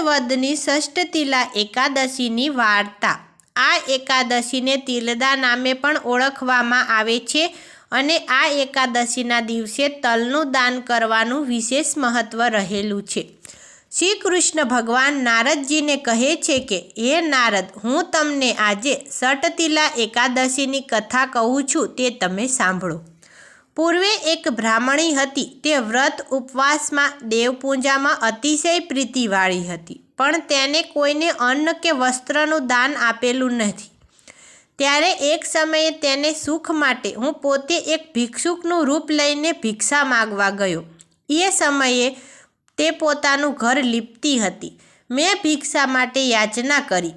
વદની ષષ્ઠતિલા એકાદશીની વાર્તા. આ એકાદશીને તિલદા નામે પણ ઓળખવામાં આવે છે અને આ એકાદશીના દિવસે તલનું દાન કરવાનું વિશેષ મહત્ત્વ રહેલું છે. શ્રી કૃષ્ણ ભગવાન નારદજીને કહે છે કે, હે નારદ, હું તમને આજે સટતિલા એકાદશીની કથા કહું છું, તે તમે સાંભળો. પૂર્વે એક બ્રાહ્મણી હતી. તે વ્રત ઉપવાસમાં દેવપૂજામાં અતિશય પ્રીતિવાળી હતી, પણ તેને કોઈને અન્ન કે વસ્ત્રનું દાન આપેલું નથી. ત્યારે એક સમયે તેને સુખ માટે હું પોતે એક ભિક્ષુકનું રૂપ લઈને ભિક્ષા માગવા ગયો. એ સમયે તે પોતાનું ઘર લીપતી હતી. મેં ભિક્ષા માટે યાચના કરી.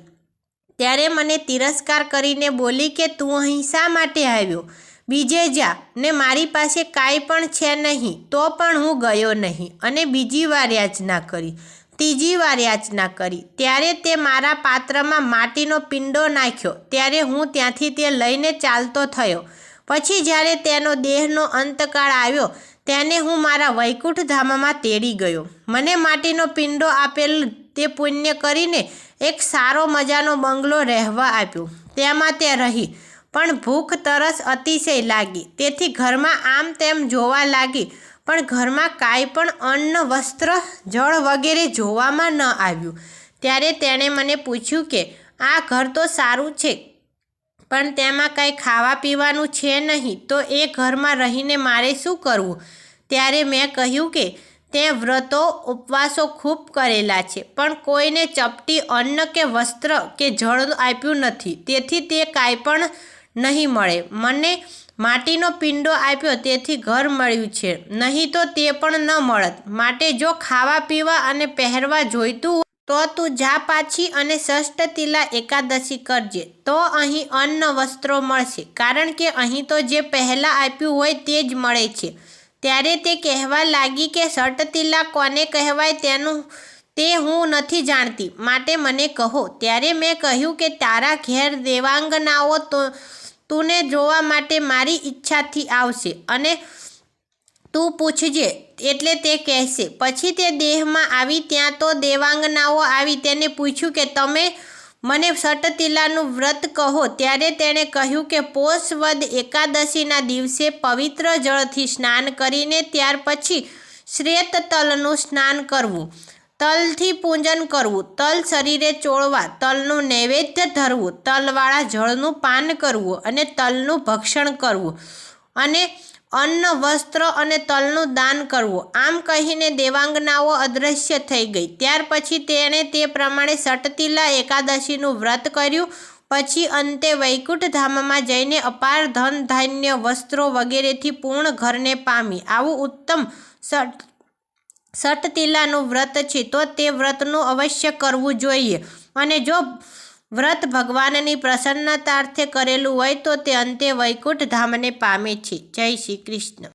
ત્યારે મને તિરસ્કાર કરીને બોલી કે તું અહીં શા માટે આવ્યો? બીજે જા, ને મારી પાસે કાંઈ પણ છે નહીં, તો પણ હું ગયો નહીં, અને બીજી વાર યાચના કરી. ત્રીજી વાર યાચના કરી. ત્યારે તે મારા પાત્રમાં માટીનો પિંડો નાખ્યો. ત્યારે હું ત્યાંથી તે લઈને ચાલતો થયો. પછી જ્યારે તેનો દેહનો અંતકાળ આવ્યો, તેને હું મારા વૈકુંઠ ધામમાં તેડી ગયો. મને માટીનો પિંડો આપેલ તે પુણ્ય કરીને એક સારો મજાનો બંગલો રહેવા આપ્યો. તેમાં તે રહી. પણ ભૂખ તરસ અતિશય લાગી. તેથી ઘરમાં આમ તેમ જોવા લાગી. પણ ઘરમાં કાંઈ પણ અન્ન, વસ્ત્ર, જળ વગેરે જોવામાં ન આવ્યું. ત્યારે તેણે મને પૂછ્યું કે, આ ઘર તો સારું છે, પણ તેમાં કાંઈ ખાવા પીવાનું છે નહીં. તો એ ઘરમાં રહીને મારે શું કરવું? ત્યારે મેં કહ્યું કે, તે વ્રતો, ઉપવાસો ખૂબ કરેલા છે, પણ કોઈને ચપટી અન્ન કે વસ્ત્ર કે જળ આપ્યું નથી. તેથી તે કાંઈ પણ નહીં મળે. મને માટીનો પિંડો આપ્યો, તેથી ઘર મળ્યું છે. નહીં તો તે પણ ન મળત. માટે જો ખાવા, પીવા અને પહેરવા જોઈતું તો તું જા પાછી અને ષષ્ઠતિલા એકાદશી કરજે. તો અહીં અન્ન વસ્ત્રો મળશે. કારણ કે અહીં તો જે પહેલાં આપ્યું હોય તે જ મળે છે. ત્યારે તે કહેવા લાગી કે ષટતિલા કોને કહેવાય તેનું તે હું નથી જાણતી. માટે મને કહો. ત્યારે મેં કહ્યું કે તારા ઘેર દેવાંગનાઓ તો તુને જોવા માટે મારી ઈચ્છાથી આવશે અને તું પૂછજે એટલે તે કહેશે. પછી તે દેહમાં આવી ત્યાં તો દેવાંગનાઓ આવી તેને પૂછ્યું કે તમે મને સટતિલાનું વ્રત કહો. ત્યારે તેણે કહ્યું કે પોષ વદ એકાદશીના દિવસે પવિત્ર જળથી સ્નાન કરીને ત્યાર પછી શ્વેત તલનું સ્નાન કરવું. તલથી પૂજન કરવું, તલ શરીરે ચોળવા, તલનું નૈવેદ્ય ધરવું, તલવાળા જળનું પાન કરવું અને તલનું ભક્ષણ કરવું અને અન્ન, વસ્ત્ર અને તલનું દાન કરવું. આમ કહીને દેવાંગનાઓ અદૃશ્ય થઈ ગઈ. ત્યાર પછી તેણે તે પ્રમાણે સટતિલા એકાદશીનું વ્રત કર્યું. પછી અંતે વૈકુંઠ ધામમાં જઈને અપાર ધન ધાન્ય વસ્ત્રો વગેરેથી પૂર્ણ ઘરને પામી. આવું ઉત્તમ સટ સટતિલાનું વ્રત છે, તો તે વ્રતનું અવશ્ય કરવું જોઈએ. અને જો વ્રત ભગવાનની પ્રસન્નતાર્થે કરેલું હોય, તો તે અંતે વૈકુંઠ ધામને પામે છે. જય શ્રી કૃષ્ણ.